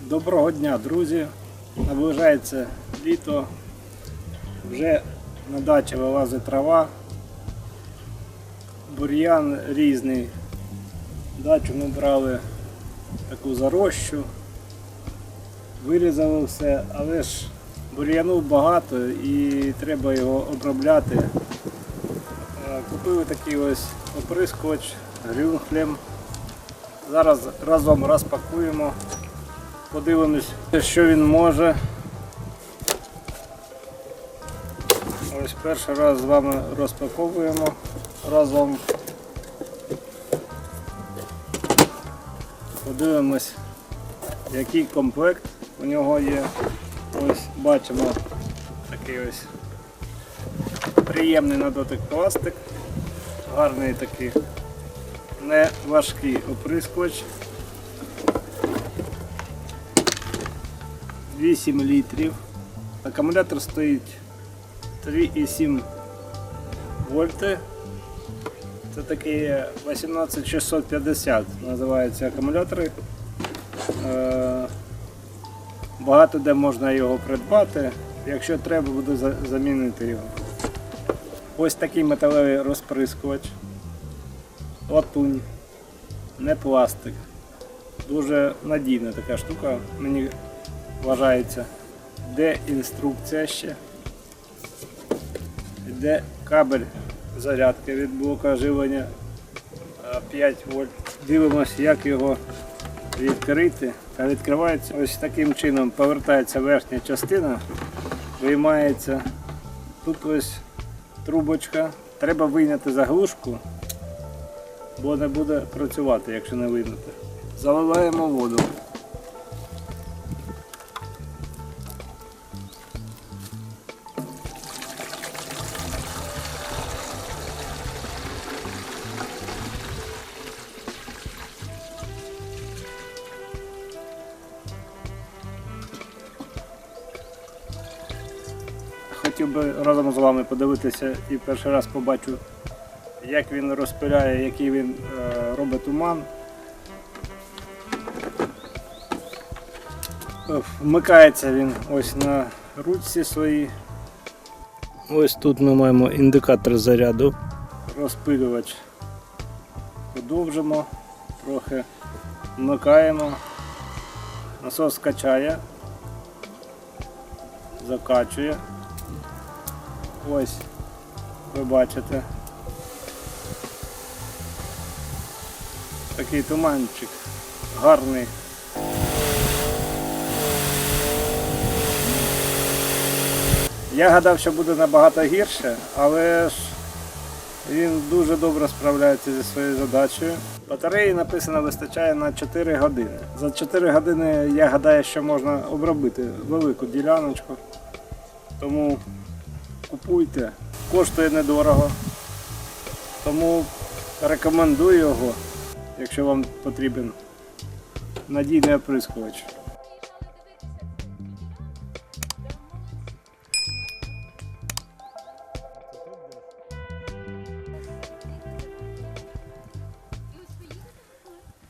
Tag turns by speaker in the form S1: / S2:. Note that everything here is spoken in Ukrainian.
S1: Доброго дня, друзі! Наближається літо. Вже на дачі вилазить трава. Бур'ян різний. Дачу ми брали таку зарощу. Вирізали все, але ж бур'яну багато і треба його обробляти. Е, Купили такий ось оприскувач грюнхлем. Зараз разом розпакуємо. Подивимось, що він може. Ось перший раз з вами розпаковуємо разом. Подивимось, який комплект у нього є. Ось бачимо такий ось приємний на дотик пластик. Гарний такий, не важкий оприскувач. 8 літрів. Акумулятор стоїть 3,7 вольти. Це такі 18650 називаються акумулятори. Е, Багато де можна його придбати. Якщо треба, буде за- замінити його. Ось такий металевий розприскувач. Латунь, не пластик. Дуже надійна така штука. Мені вважається. Де інструкція ще? Де кабель зарядки від блока живлення 5 вольт. Дивимося, як його відкрити. Та відкривається ось таким чином. Повертається верхня частина, виймається. Тут ось трубочка. Треба вийняти заглушку, бо не буде працювати, якщо не вийняти. Заливаємо воду. Хотів би разом з вами подивитися і перший раз побачу, як він розпиляє, який він е, робить туман. Вмикається він ось на ручці своїй. Ось тут ми маємо індикатор заряду, розпилювач. Подовжимо, трохи вмикаємо. Насос качає, закачує. Ось, ви бачите. Такий туманчик гарний. Я гадав, що буде набагато гірше, але ж він дуже добре справляється зі своєю задачею. Батареї написано вистачає на 4 години. За 4 години я гадаю, що можна обробити велику діляночку. Тому купуйте, коштує недорого. Тому рекомендую його, якщо вам потрібен надійний оприскувач.